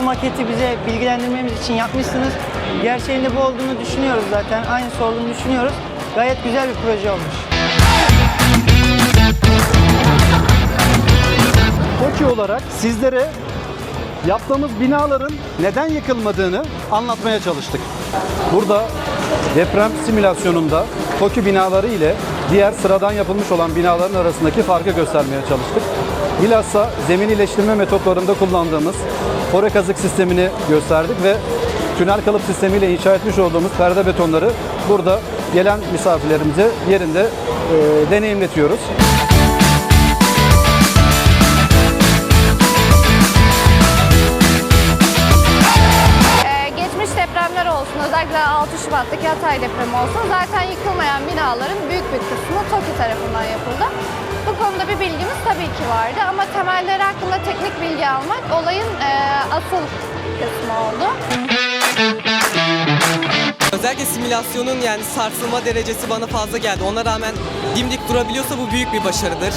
Bu maketi bize bilgilendirmemiz için yapmışsınız. Gerçeğinde bu olduğunu düşünüyoruz zaten. Aynısı olduğunu düşünüyoruz. Gayet güzel bir proje olmuş. TOKİ olarak sizlere yaptığımız binaların neden yıkılmadığını anlatmaya çalıştık. Burada deprem simülasyonunda TOKİ binaları ile diğer sıradan yapılmış olan binaların arasındaki farkı göstermeye çalıştık. Bilhassa zemin iyileştirme metotlarında kullandığımız fore kazık sistemini gösterdik ve tünel kalıp sistemiyle inşa etmiş olduğumuz perde betonları burada gelen misafirlerimize yerinde e, deneyimletiyoruz. Özellikle 6 Şubat'taki Hatay depremi olsun. Zaten yıkılmayan binaların büyük bir kısmı TOKİ tarafından yapıldı. Bu konuda bir bilgimiz tabii ki vardı ama temelleri hakkında teknik bilgi almak olayın e, asıl kısmı oldu. Özellikle simülasyonun yani sarsılma derecesi bana fazla geldi. Ona rağmen dimdik durabiliyorsa bu büyük bir başarıdır.